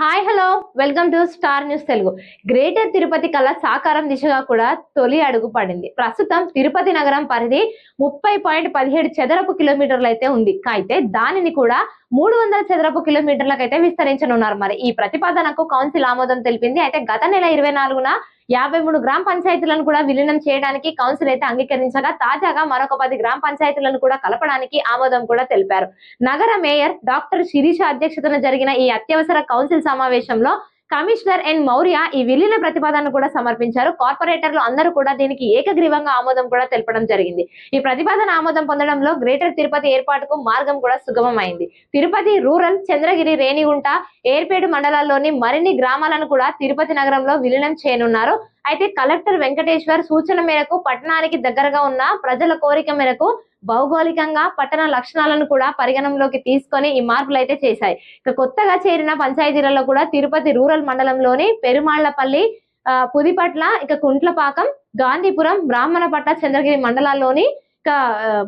Hi hello welcome to star news Telugu greater Tirupati కళ సాకారం దిశగా కూడా తొలి అడుగు పడింది ప్రస్తుతం తిరుపతి నగరం పరిధి ముప్పై పాయింట్ పదిహేడు చదరపు కిలోమీటర్లు అయితే ఉంది అయితే దానిని కూడా మూడు వందల చదరపు కిలోమీటర్లకైతే అయితే విస్తరించనున్నారు మరి. ఈ ప్రతిపాదనకు కౌన్సిల్ ఆమోదం తెలిపింది. అయితే గత నెల ఇరవై నాలుగున యాభై మూడు గ్రామ పంచాయతీలను కూడా విలీనం చేయడానికి కౌన్సిల్ అయితే అంగీకరించగా తాజాగా మరొక పది గ్రామ పంచాయతీలను కూడా కలపడానికి ఆమోదం కూడా తెలిపారు. నగర మేయర్ డాక్టర్ శిరీష అధ్యక్షతన జరిగిన ఈ అత్యవసర కౌన్సిల్ సమావేశంలో కమిషనర్ ఎన్ మౌర్య ఈ విలీన ప్రతిపాదనను కూడా సమర్పించారు. కార్పొరేటర్లు అందరూ కూడా దీనికి ఏకగ్రీవంగా ఆమోదం కూడా తెలపడం జరిగింది. ఈ ప్రతిపాదన ఆమోదం పొందడంలో గ్రేటర్ తిరుపతి ఏర్పాటుకు మార్గం కూడా సుగమమైంది. తిరుపతి రూరల్ చంద్రగిరి రేణిగుంట ఏర్పేడు మండలాల్లోని మరిన్ని గ్రామాలను కూడా తిరుపతి నగరంలో విలీనం చేయనున్నారు. అయితే కలెక్టర్ వెంకటేశ్వర్ సూచన మేరకు పట్టణానికి దగ్గరగా ఉన్న ప్రజల కోరిక మేరకు భౌగోళికంగా పట్టణ లక్షణాలను కూడా పరిగణంలోకి తీసుకొని ఈ మార్పులు అయితే చేశాయి. ఇక కొత్తగా చేరిన పంచాయతీలలో కూడా తిరుపతి రూరల్ మండలంలోని పెరుమాళ్ళపల్లి పుదిపట్ల ఇక కుంట్లపాకం గాంధీపురం బ్రాహ్మణపట్ల చంద్రగిరి మండలాల్లోని ఇక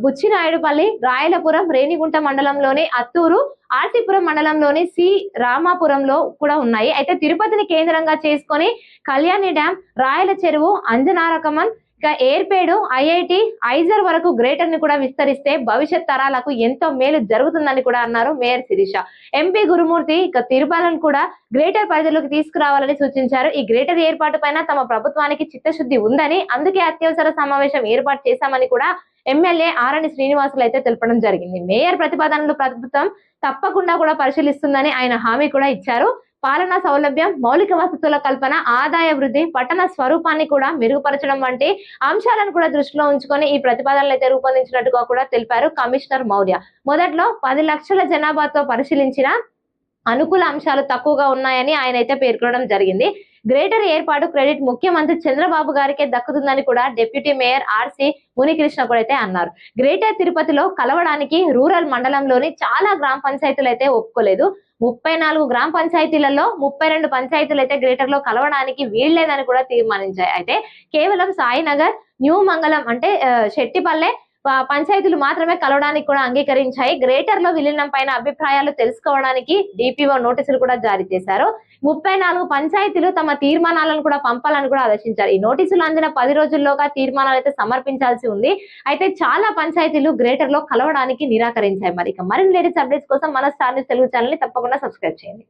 బుచ్చినాయుడుపల్లి రాయలపురం రేణిగుంట మండలంలోని అత్తూరు ఆర్సీపురం మండలంలోని సి రామాపురంలో కూడా ఉన్నాయి. అయితే తిరుపతిని కేంద్రంగా చేసుకొని కళ్యాణి డ్యాం రాయల చెరువు అంజనారకమన్ ఇక ఏర్పేడు ఐఐటి ఐజర్ వరకు గ్రేటర్ని కూడా విస్తరిస్తే భవిష్యత్ తరాలకు ఎంతో మేలు జరుగుతుందని కూడా అన్నారు మేయర్ శిరీష. ఎంపీ గురుమూర్తి ఇక తిరుమలను కూడా గ్రేటర్ పరిధిలోకి తీసుకురావాలని సూచించారు. ఈ గ్రేటర్ ఏర్పాటు పైన తమ ప్రభుత్వానికి చిత్తశుద్ధి ఉందని అందుకే అత్యవసర సమావేశం ఏర్పాటు చేశామని కూడా ఎమ్మెల్యే ఆరణి శ్రీనివాసులు అయితే తెలపడం జరిగింది. మేయర్ ప్రతిపాదనలు ప్రభుత్వం తప్పకుండా కూడా పరిశీలిస్తుందని ఆయన హామీ కూడా ఇచ్చారు. పాలనా సౌలభ్యం మౌలిక వసతుల కల్పన ఆదాయ వృద్ధి పట్టణ స్వరూపాన్ని కూడా మెరుగుపరచడం వంటి అంశాలను కూడా దృష్టిలో ఉంచుకొని ఈ ప్రతిపాదనలు అయితే రూపొందించినట్టుగా కూడా తెలిపారు కమిషనర్ మౌర్య. మొదట్లో పది లక్షల జనాభాతో పరిశీలించిన అనుకూల అంశాలు తక్కువగా ఉన్నాయని ఆయన అయితే పేర్కొనడం జరిగింది. గ్రేటర్ ఏర్పాటు క్రెడిట్ ముఖ్యమంత్రి చంద్రబాబు గారికే దక్కుతుందని కూడా డిప్యూటీ మేయర్ ఆర్సీ మునికృష్ణ కూడా అయితే అన్నారు. గ్రేటర్ తిరుపతిలో కలవడానికి రూరల్ మండలంలోని చాలా గ్రామ పంచాయతీలు అయితే ఒప్పుకోలేదు. ముప్పై నాలుగు గ్రామ పంచాయతీలలో ముప్పై రెండు పంచాయతీలు అయితే గ్రేటర్లో కలవడానికి వీల్లేదని కూడా తీర్మానించాయి. అయితే కేవలం సాయినగర్ న్యూ మంగళం అంటే శెట్టిపల్లె పంచాయతీలు మాత్రమే కలవడానికి కూడా అంగీకరించాయి. గ్రేటర్లో విలీనం పైన అభిప్రాయాలు తెలుసుకోవడానికి డిపిఓ నోటీసులు కూడా జారీ చేశారు. ముప్పై నాలుగు పంచాయతీలు తమ తీర్మానాలను కూడా పంపాలని కూడా ఆదేశించారు. ఈ నోటీసులు అందిన పది రోజుల్లోగా తీర్మానాలు అయితే సమర్పించాల్సి ఉంది. అయితే చాలా పంచాయతీలు గ్రేటర్లో కలవడానికి నిరాకరించాయి. మరి ఇక మరిన్ని లేటెస్ట్ అప్డేట్స్ కోసం మన స్టార్ న్యూస్ తెలుగు ఛానల్ని తప్పకుండా సబ్స్క్రైబ్ చేయండి.